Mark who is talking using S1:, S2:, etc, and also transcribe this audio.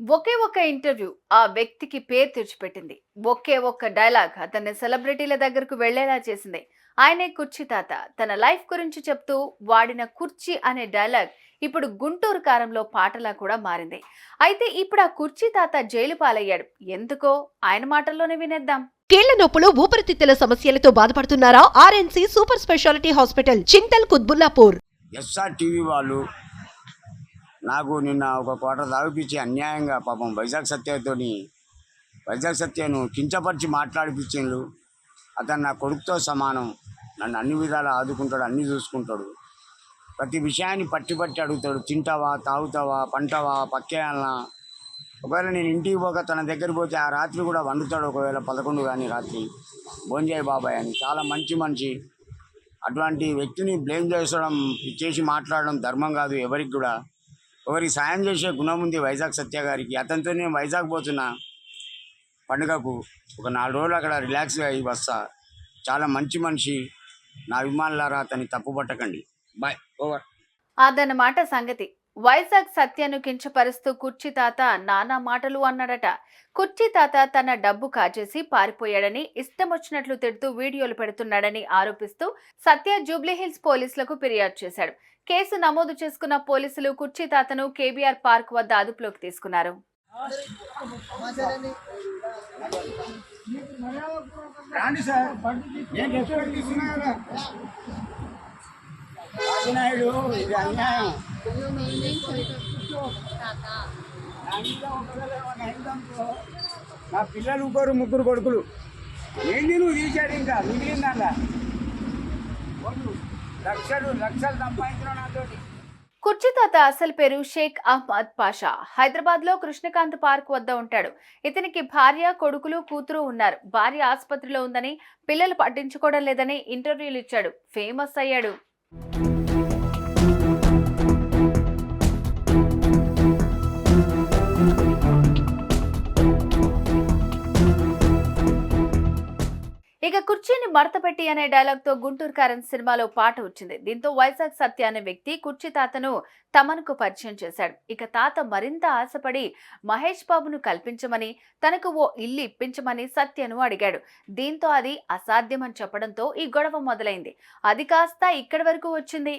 S1: ఒకే ఒక్క ఇంటర్వ్యూ ఆ వ్యక్తికి పేరు తెచ్చిపెట్టింది. ఒకే ఒక్క డైలాగ్ అతన్ని సెలబ్రిటీల దగ్గరకు వెళ్ళేలా చేసింది. ఆయనే కుర్చీ తాత. తన లైఫ్ గురించి చెప్తూ వాడిన కుర్చీ అనే డైలాగ్ ఇప్పుడు గుంటూరు కారంలో పాటలా కూడా మారింది. అయితే ఇప్పుడు ఆ కుర్చీ తాత జైలు పాలయ్యాడు. ఎందుకో? ఆయన మాటల్లోనే వినేద్దాం.
S2: కీళ్ళ నొప్పులు ఊపిరితిత్తుల సమస్యలతో బాధపడుతున్నారా? RNC super speciality hospital Chintal Qutbullapur.
S3: SR TV వాళ్ళు నాకు నిన్న ఒక కోట తాగిపించి అన్యాయంగా పాపం వైజాగ్ సత్యతోని వైజాగ్ సత్యను కించపరిచి మాట్లాడిపించిండు. అతను నా కొడుకుతో సమానం. నన్ను అన్ని విధాలు ఆదుకుంటాడు అన్నీ చూసుకుంటాడు. ప్రతి విషయాన్ని పట్టి పట్టి అడుగుతాడు. తింటావా తాగుతావా పంటావా పక్కేయాలనా? ఒకవేళ నేను ఇంటికి పోక తన దగ్గర పోతే ఆ రాత్రి కూడా వండుతాడు ఒకవేళ పదకొండు కానీ రాత్రి. భోంజాయి బాబాయ్ అని చాలా మంచి మనిషి. అటువంటి వ్యక్తిని బ్లేమ్ చేసడం చేసి మాట్లాడడం ధర్మం కాదు ఎవరికి కూడా. ఎవరికి సాయం చేసే గుణం ఉంది వైజాగ్ సత్య గారికి. అతనితో నేను వైజాగ్ పోతున్నా. పండుగకు ఒక నాలుగు రోజులు అక్కడ రిలాక్స్గా అయ్యి వస్తా. చాలా మంచి మనిషి. నా అభిమానులారా అతన్ని తప్పు పట్టకండి బాయ్ ఓవర్
S1: అదన్నమాట సంగతి. వైజాగ్ సత్యను కించపరుస్తూ కుర్చీ తాత నానా మాటలు అన్నాడట. కుర్చీ తాత తన డబ్బు కాజేసి పారిపోయాడని ఇష్టం వచ్చినట్లు తిడుతూ వీడియోలు పెడుతున్నాడని ఆరోపిస్తూ సత్య జూబ్లీహిల్స్ పోలీసులకు ఫిర్యాదు చేశాడు. కేసు నమోదు చేసుకున్న పోలీసులు కుర్చీ తాతను కేబీఆర్ పార్క్ వద్ద అదుపులోకి తీసుకున్నారు.
S3: రాండి సార్. నేను రాజనాయుడు ఇది అన్యాయం నా పిల్లలు ఇంకోరు ముగ్గురు కొడుకులు. ఏంది నువ్వు తీసాడు ఇంకా? మిగిలిందల్లా లక్షలు లక్షలు సంపాదించిన నాతోటి.
S1: కుర్చీ తాత అసలు పేరు షేక్ అహ్మద్ పాషా. హైదరాబాద్లో కృష్ణకాంత్ పార్క్ వద్ద ఉంటాడు. ఇతనికి భార్య కొడుకులు కూతురు ఉన్నారు. భార్య ఆసుపత్రిలో ఉందని పిల్లలు పట్టించుకోవడం లేదని ఇంటర్వ్యూలు ఇచ్చాడు. ఫేమస్ అయ్యాడు. ఇక కుర్చీని మడతపెట్టి అనే డైలాగ్తో గుంటూరు కారన్ సినిమాలో పాట వచ్చింది. దీంతో వైజాగ్ సత్య అనే వ్యక్తి కుర్చీ తాతను తమన్కు పరిచయం చేశాడు. ఇక తాత మరింత ఆశపడి మహేష్ బాబును కల్పించమని తనకు ఓ ఇల్లు ఇప్పించమని సత్యను అడిగాడు. దీంతో అది అసాధ్యమని చెప్పడంతో ఈ గొడవ మొదలైంది. అది కాస్త ఇక్కడి వరకు వచ్చింది.